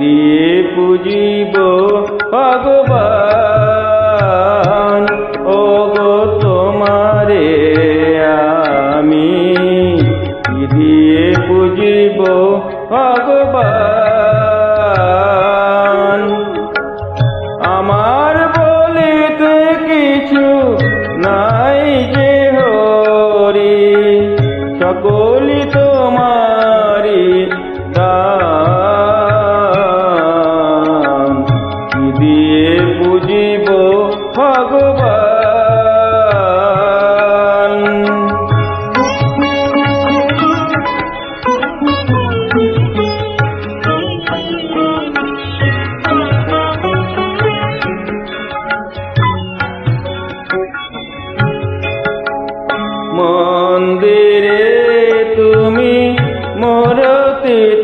দিয়ে পুজিব ভগবান। সকলি তোমারি দান। দিয়ে বুঝিব ভগবান? ಮತ್ತೆ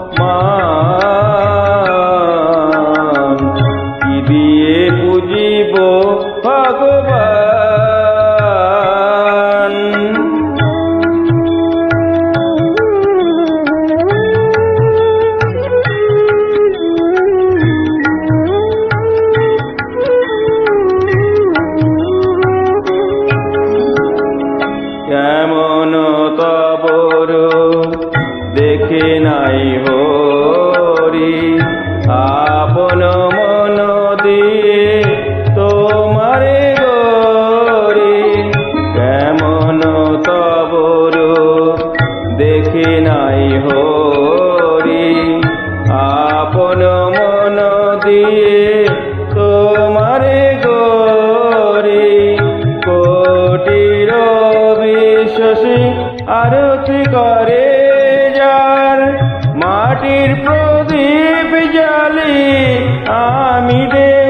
অপমান কি কেমন তবর দেখে নাই হরি তোমারে গরি কোটির বিশ্বাসী আরতি করে যার মাটির প্রদীপ জালি আমি দেউলে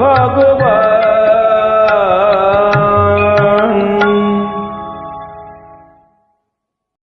भगवान